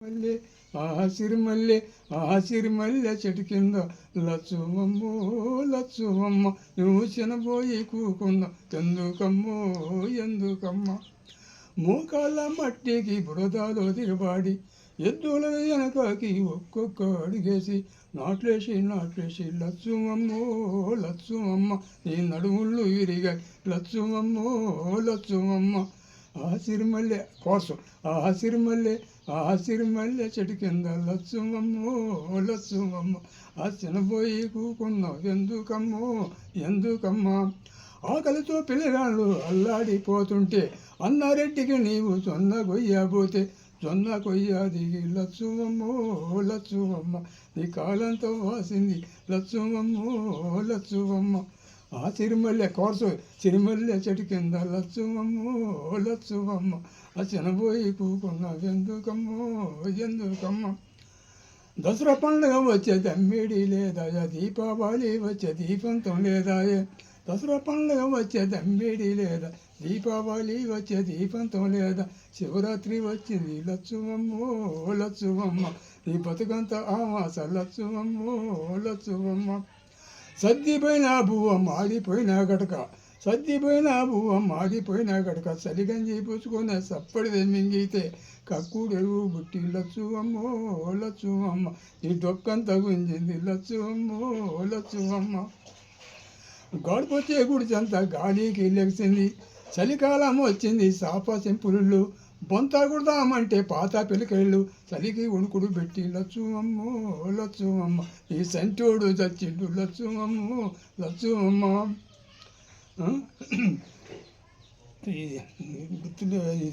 మల్లె ఆసిరి మల్లె ఆసిరి మల్లె చెట్టు కింద లచ్చుమమ్మో లచ్చువమ్మ నువ్వు చినబోయి కూకున్న ఎందుకమ్మో ఎందుకమ్మ? మోకాళ్ళ మట్టికి బురదలో దిగబాడి ఎద్దుల వెనకకి ఒక్కొక్క అడిగేసి నాట్లేసి నాట్లేసి లచ్చుమమ్మో లచ్చుమమ్మ నీ నడుముళ్ళు విరిగాయి. లచ్చుమమ్మో లచ్చుమమ్మ ఆ సిరిమల్లె కోసం ఆ సిరిమల్లె ఆ సిరిమల్లె చెట్టు కింద లచ్చుమమ్మో లచ్చుమమ్మ. ఆ చినబోయి కూకున్నావు ఎందుకమ్మో ఎందుకమ్మా? ఆకలితో పిల్లగాళ్ళు అల్లాడిపోతుంటే అన్నారెడ్డికి నీవు జొన్న కొయ్యబోతే జొన్న కొయ్యాది లచ్చుమమ్మో లచ్చుమమ్మ. నీ కాలంతో వాసింది లచ్చుమమ్మో లచ్చుమమ్మ. ఆ సిరిమల్లె కోర్సు సిరిమల్లె చెట్టు కింద లచ్చుమమ్మో లచ్చువమ్మ. ఆ చినబోయి కూకున్న ఎందుకమ్మో ఎందుకమ్మ? దసరా పండుగ వచ్చే దమ్మిడి లేదా దీపావళి వచ్చే దీపంతం లేదా దసరా పండుగ వచ్చే దమ్మిడి లేదా దీపావళి వచ్చే దీపంతం లేదా శివరాత్రి వచ్చింది లచ్చువమ్మో లచ్చువమ్మ. నీ బతుకంత ఆమాస లచ్చువమ్మో లచ్చువమ్మ. సర్దిపోయిన బువ్వ మాడిపోయిన గడక. సర్దిపోయిన బువ్వ మాడిపోయిన గడక. చలిగంజి పూసుకొని సప్పడిది మింగితే కక్కుడెరువు బుట్టి ఈ లచ్చువమ్మ నీ డొక్కంత గుంజింది లచ్చు అమ్మ గడపొచ్చే గుడిచంత గాలికి లెగిసింది. చలికాలం వచ్చింది సాప సింపులు బొంత కుడదామంటే పాత పిలికెళ్ళు చలికి ఉణుకుడు పెట్టి లచ్చు అమ్మో లచ్చు అమ్మ ఈ సంటోడు చచ్చిండు లచ్చు అమ్ము లచ్చు అమ్మ ఈ గుర్తులే